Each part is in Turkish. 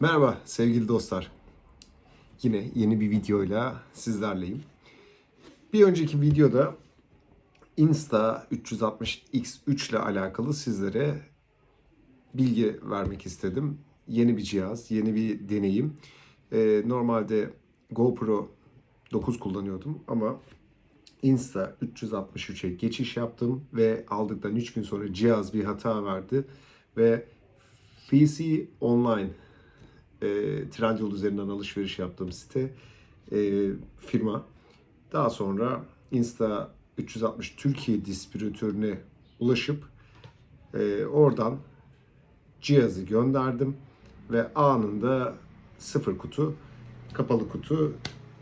Merhaba sevgili dostlar. Yine yeni bir videoyla sizlerleyim. Bir önceki videoda Insta 360X3 ile alakalı sizlere bilgi vermek istedim. Yeni bir cihaz, yeni bir deneyim. Ee, normalde GoPro 9 kullanıyordum ama Insta 363'e geçiş yaptım ve aldıktan 3 gün sonra cihaz bir hata verdi ve FCC Online e, Trendyol üzerinden alışveriş yaptığım site e, firma daha sonra Insta 360 Türkiye distribütörüne ulaşıp e, oradan cihazı gönderdim ve anında sıfır kutu kapalı kutu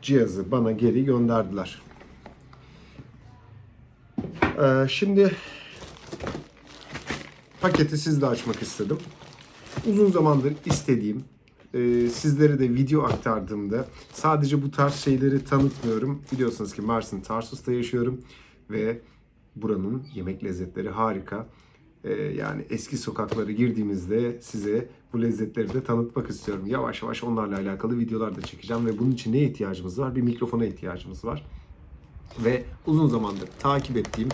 cihazı bana geri gönderdiler. Ee, şimdi paketi sizle açmak istedim. Uzun zamandır istediğim, e, sizlere de video aktardığımda sadece bu tarz şeyleri tanıtmıyorum. Biliyorsunuz ki Mersin Tarsus'ta yaşıyorum ve buranın yemek lezzetleri harika. E, yani eski sokaklara girdiğimizde size bu lezzetleri de tanıtmak istiyorum. Yavaş yavaş onlarla alakalı videolar da çekeceğim ve bunun için neye ihtiyacımız var? Bir mikrofona ihtiyacımız var ve uzun zamandır takip ettiğim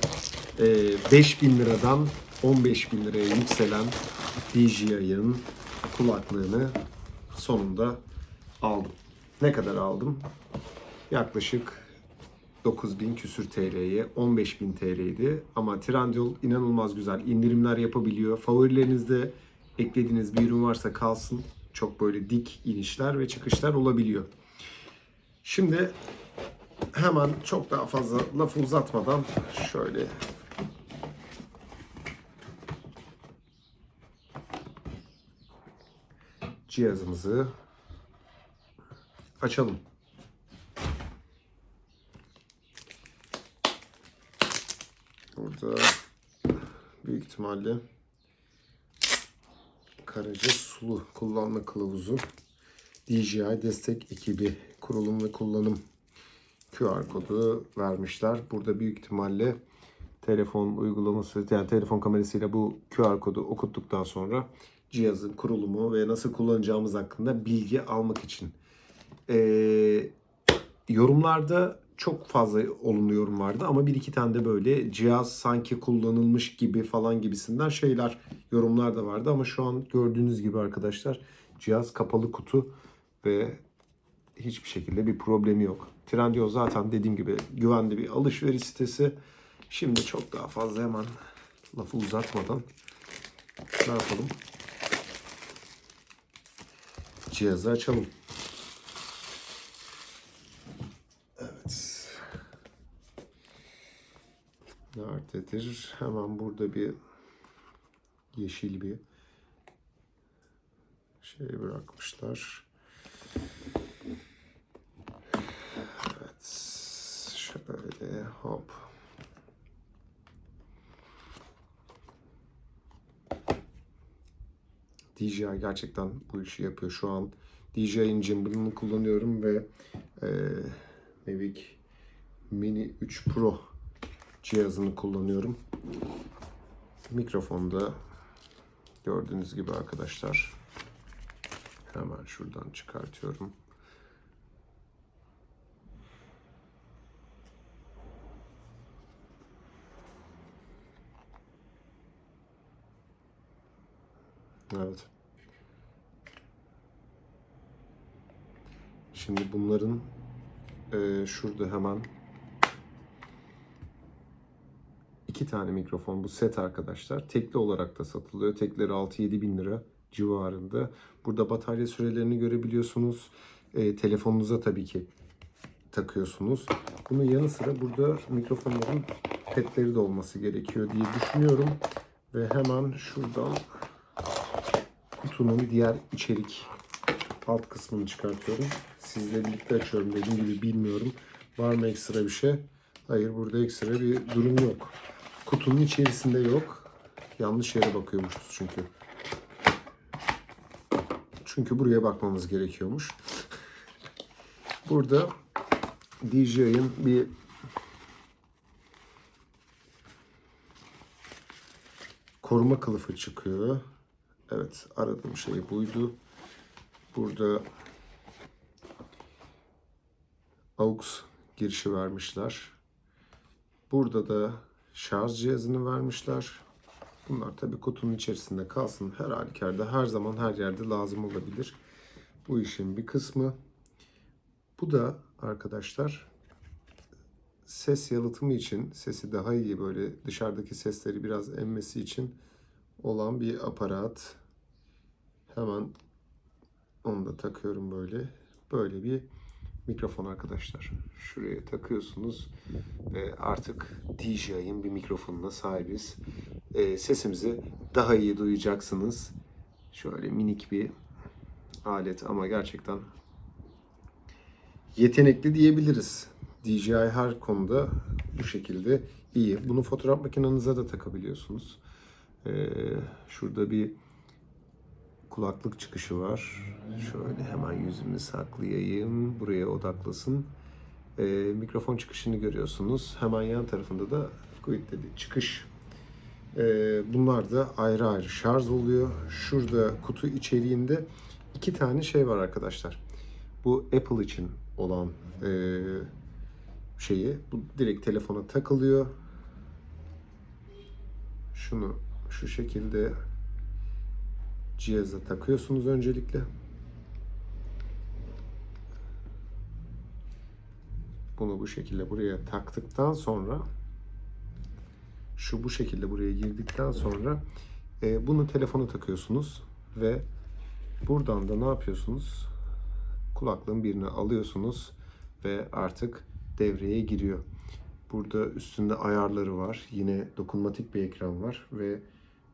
e, 5000 liradan 15 bin liraya yükselen DJI'ın kulaklığını sonunda aldım. Ne kadar aldım? Yaklaşık 9000 küsür TL'ye 15.000 TL'ydi. Ama Trendyol inanılmaz güzel indirimler yapabiliyor. Favorilerinizde eklediğiniz bir ürün varsa kalsın. Çok böyle dik inişler ve çıkışlar olabiliyor. Şimdi hemen çok daha fazla lafı uzatmadan şöyle cihazımızı açalım. Burada büyük ihtimalle Karaca Sulu kullanma kılavuzu DJI destek ekibi kurulum ve kullanım QR kodu vermişler. Burada büyük ihtimalle telefon uygulaması yani telefon kamerasıyla bu QR kodu okuttuktan sonra cihazın kurulumu ve nasıl kullanacağımız hakkında bilgi almak için. Ee, yorumlarda çok fazla olumlu yorum vardı ama bir iki tane de böyle cihaz sanki kullanılmış gibi falan gibisinden şeyler yorumlar da vardı ama şu an gördüğünüz gibi arkadaşlar cihaz kapalı kutu ve hiçbir şekilde bir problemi yok. Trendyol zaten dediğim gibi güvenli bir alışveriş sitesi. Şimdi çok daha fazla hemen lafı uzatmadan ne yapalım? Cihazı açalım. Evet. Nerededir? Hemen burada bir yeşil bir şey bırakmışlar. Evet. Şöyle hop. DJI gerçekten bu işi yapıyor. Şu an DJI'nin gimbal'ını kullanıyorum ve e, Mavic Mini 3 Pro cihazını kullanıyorum. Mikrofonda gördüğünüz gibi arkadaşlar hemen şuradan çıkartıyorum. Evet. Şimdi bunların e, şurada hemen iki tane mikrofon bu set arkadaşlar. Tekli olarak da satılıyor. Tekleri 6-7 bin lira civarında. Burada batarya sürelerini görebiliyorsunuz. E, telefonunuza tabii ki takıyorsunuz. Bunun yanı sıra burada mikrofonların petleri de olması gerekiyor diye düşünüyorum. Ve hemen şuradan kutunun diğer içerik alt kısmını çıkartıyorum. Sizle birlikte açıyorum. Dediğim gibi bilmiyorum. Var mı ekstra bir şey? Hayır burada ekstra bir durum yok. Kutunun içerisinde yok. Yanlış yere bakıyormuşuz çünkü. Çünkü buraya bakmamız gerekiyormuş. Burada DJI'ın bir koruma kılıfı çıkıyor. Evet aradığım şey buydu. Burada AUX girişi vermişler. Burada da şarj cihazını vermişler. Bunlar tabii kutunun içerisinde kalsın. Her halükarda her zaman her yerde lazım olabilir. Bu işin bir kısmı. Bu da arkadaşlar ses yalıtımı için, sesi daha iyi böyle dışarıdaki sesleri biraz emmesi için olan bir aparat. Hemen onu da takıyorum böyle. Böyle bir mikrofon arkadaşlar. Şuraya takıyorsunuz ve artık DJI'ın bir mikrofonuna sahibiz. Ee, sesimizi daha iyi duyacaksınız. Şöyle minik bir alet ama gerçekten yetenekli diyebiliriz. DJI her konuda bu şekilde iyi. Bunu fotoğraf makinenize de takabiliyorsunuz. Ee, şurada bir kulaklık çıkışı var. Şöyle hemen yüzümü saklayayım. Buraya odaklasın. Ee, mikrofon çıkışını görüyorsunuz. Hemen yan tarafında da Quick dedi çıkış. Ee, bunlar da ayrı ayrı şarj oluyor. Şurada kutu içeriğinde iki tane şey var arkadaşlar. Bu Apple için olan e, şeyi. Bu direkt telefona takılıyor. Şunu şu şekilde cihaza takıyorsunuz öncelikle. Bunu bu şekilde buraya taktıktan sonra şu bu şekilde buraya girdikten sonra e, bunu telefona takıyorsunuz ve buradan da ne yapıyorsunuz? Kulaklığın birini alıyorsunuz ve artık devreye giriyor. Burada üstünde ayarları var. Yine dokunmatik bir ekran var ve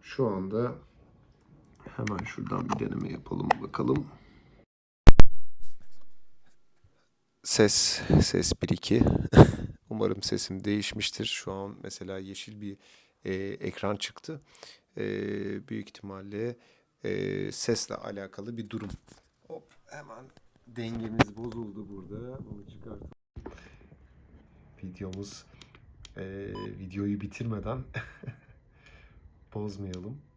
şu anda hemen şuradan bir deneme yapalım bakalım. Ses, ses 1-2. Umarım sesim değişmiştir. Şu an mesela yeşil bir e, ekran çıktı. E, büyük ihtimalle e, sesle alakalı bir durum. Hop hemen dengemiz bozuldu burada. Bunu çıkartalım. Videomuz e, videoyu bitirmeden bozmayalım.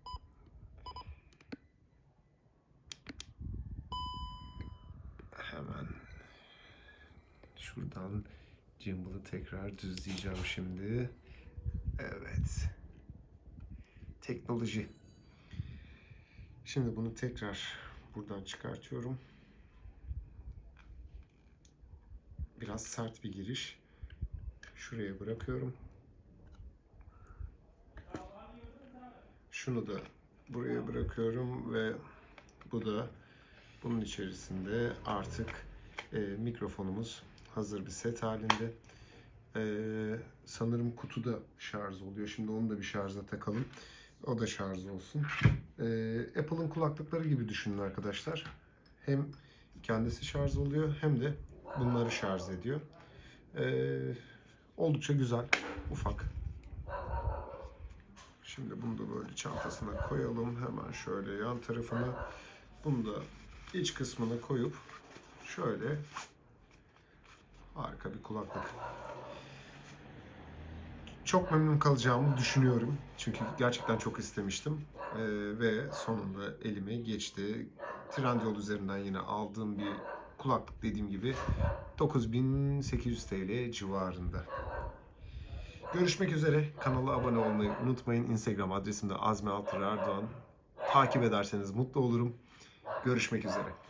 Şuradan gimbal'ı tekrar düzleyeceğim şimdi. Evet. Teknoloji. Şimdi bunu tekrar buradan çıkartıyorum. Biraz sert bir giriş. Şuraya bırakıyorum. Şunu da buraya bırakıyorum ve bu da bunun içerisinde artık e, mikrofonumuz hazır bir set halinde. E, sanırım kutuda şarj oluyor. Şimdi onu da bir şarja takalım. O da şarj olsun. E, Apple'ın kulaklıkları gibi düşünün arkadaşlar. Hem kendisi şarj oluyor hem de bunları şarj ediyor. E, oldukça güzel, ufak. Şimdi bunu da böyle çantasına koyalım. Hemen şöyle yan tarafına. Bunu da iç kısmına koyup şöyle harika bir kulaklık. Çok memnun kalacağımı düşünüyorum. Çünkü gerçekten çok istemiştim. Ee, ve sonunda elime geçti. Trendyol üzerinden yine aldığım bir kulaklık dediğim gibi 9800 TL civarında. Görüşmek üzere. Kanala abone olmayı unutmayın. Instagram adresim de Azmi Altır. Takip ederseniz mutlu olurum. Görüşmek üzere.